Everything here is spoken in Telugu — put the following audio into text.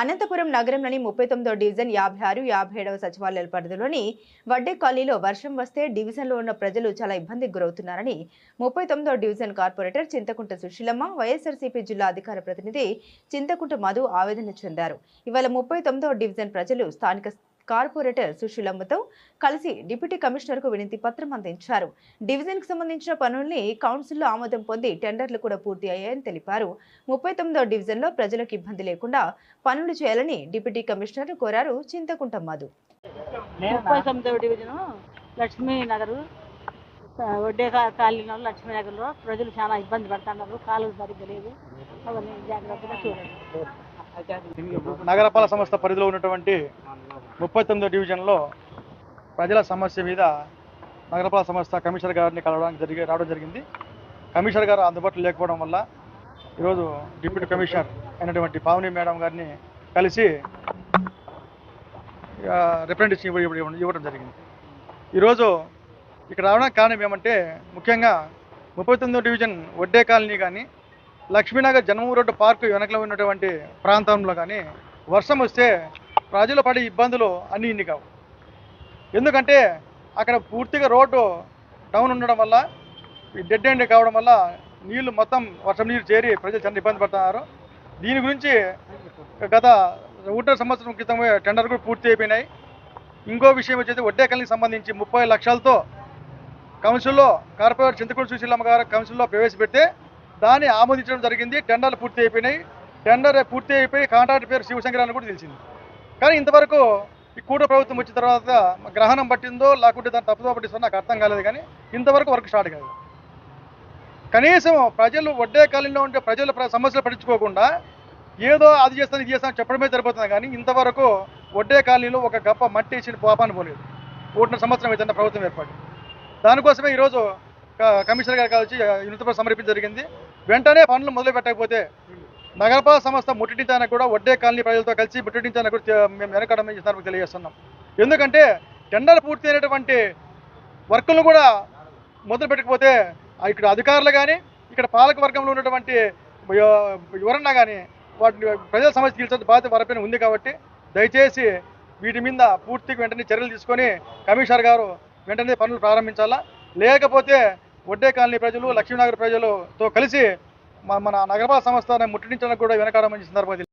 అనంతపురం నగరంలోని ముప్పై తొమ్మిదో డివిజన్ యాభై ఆరు యాభై ఏడవ సచివాలయాల పరిధిలోని వడ్డే కాలనీలో వర్షం వస్తే డివిజన్లో ఉన్న ప్రజలు చాలా ఇబ్బందికి గురవుతున్నారని ముప్పై తొమ్మిదో division corporator Chinthakunta Susheelamma YSRCP జిల్లా అధికార ప్రతినిధి చింతకుంట మధు ఆవేదన చెందారు. ఇవాళ ముప్పై తొమ్మిదో డివిజన్ ప్రజలు స్థానిక కార్పొరేటర్ సుశీలమ్మతో కలిసి డిప్యూటీ కమిషనర్కు వినతి పత్రం అందించారు. డివిజన్కి సంబంధించిన పనుల్ని కౌన్సిల్లో ఆమోదం పొంది టెండర్లు కూడా పూర్తి అయ్యాయని తెలిపారు. ముప్పై తొమ్మిదో డివిజన్లో ప్రజలకు ఇబ్బంది లేకుండా పనులు చేయాలని డిప్యూటీ కమిషనర్ కోరారు చింతకుంట మధు. ముప్పై తొమ్మిదవ డివిజను లక్ష్మీ నగరు వడ్డే కాలనీలో లక్ష్మీ నగర్లో ప్రజలు చాలా ఇబ్బంది పడుతున్నారు. కాలువ సరిగ్గా లేదు. అవన్నీ జాగ్రత్తగా చూడండి. నగరపాలక సంస్థ పరిధిలో ఉన్నటువంటి ముప్పై తొమ్మిదో డివిజన్లో ప్రజల సమస్య మీద నగరపాలక సంస్థ కమిషనర్ గారిని కలవడానికి జరిగి రావడం జరిగింది. కమిషనర్ గారు అందుబాటులో లేకపోవడం వల్ల ఈరోజు డిప్యూటీ కమిషనర్ అయినటువంటి పావని మేడం గారిని కలిసి రిప్రజెంటేషన్ ఇవ్వడం ఇవ్వడం జరిగింది. ఈరోజు ఇక్కడ రావడానికి కారణం ఏమంటే ముఖ్యంగా ముప్పై తొమ్మిదో డివిజన్ వడ్డే కాలనీ కానీ లక్ష్మీనగర్ జన్మూరు రోడ్డు పార్కు వెనకలో ఉన్నటువంటి ప్రాంతంలో కానీ వర్షం వస్తే ప్రజలు పడే ఇబ్బందులు అన్నీ ఇన్ని కావు. ఎందుకంటే అక్కడ పూర్తిగా రోడ్డు డౌన్ ఉండడం వల్ల ఈ డెడ్ ఎండ్ కావడం వల్ల నీళ్ళు మొత్తం వర్షం నీరు చేరి ప్రజలు చాలా ఇబ్బంది పడుతున్నారు. దీని గురించి గత ఒకటో సంవత్సరం క్రితం టెండర్ కూడా పూర్తి అయిపోయినాయి. ఇంకో విషయం వచ్చేసి వడ్డేకల్నికి సంబంధించి ముప్పై లక్షలతో కౌన్సిల్లో కార్పొరేట్ చింతకూరు సుశీలమ్మ గారు కౌన్సిల్లో ప్రవేశపెడితే దాన్ని ఆమోదించడం జరిగింది. టెండర్లు పూర్తి అయిపోయినాయి. టెండర్ పూర్తి అయిపోయి కాంట్రాక్ట్ పేరు శివశంకర్ అని కూడా తెలిసింది. కానీ ఇంతవరకు ఈ కూట ప్రభుత్వం వచ్చిన తర్వాత గ్రహణం పట్టిందో లేకుంటే దాన్ని తప్పుదో పట్టిస్తుందో నాకు అర్థం కాలేదు కానీ ఇంతవరకు వర్క్ స్టార్ట్ కాలేదు. కనీసం ప్రజలు వడ్డే కాలంలో ఉంటే ప్రజల సమస్యలు పట్టించుకోకుండా ఏదో అది చేస్తాను ఇది చేస్తాను చెప్పడమే సరిపోతుంది కానీ ఇంతవరకు వడ్డే కాలనీలో ఒక గప్ప మట్టి వేసిన పాపాన్ని పోలేదు. ఓటిన సంవత్సరం అయితే ప్రభుత్వం ఏర్పాటు. దానికోసమే ఈరోజు కమిషనర్ గారు కావచ్చు వినతిపత్రం సమర్పించడం జరిగింది. వెంటనే పనులు మొదలు పెట్టకపోతే నగరపాలక సంస్థ ముట్టడించడానికి కూడా వడ్డే కాలనీ ప్రజలతో కలిసి ముట్టడించడానికి కూడా మేము వెనకడం చేస్తానికి తెలియజేస్తున్నాం. ఎందుకంటే టెండర్ పూర్తి అయినటువంటి వర్కులను కూడా మొదలు పెట్టకపోతే ఇక్కడ అధికారులు కానీ ఇక్కడ పాలక వర్గంలో ఉన్నటువంటి ఎవ- ఎవరన్నా కానీ వాటిని ప్రజల సమస్య తీర్చే బాధ్యత వరపైన ఉంది కాబట్టి దయచేసి వీటి మీద పూర్తిగా వెంటనే చర్యలు తీసుకొని కమిషనర్ గారు వెంటనే పనులు ప్రారంభించాలా? లేకపోతే వడ్డే కాలనీ ప్రజలు లక్ష్మీనగర్ ప్రజలతో కలిసి మన నగరపాలక సంస్థ ముట్టడించడానికి కూడా వెనకాలం సందర్భంగా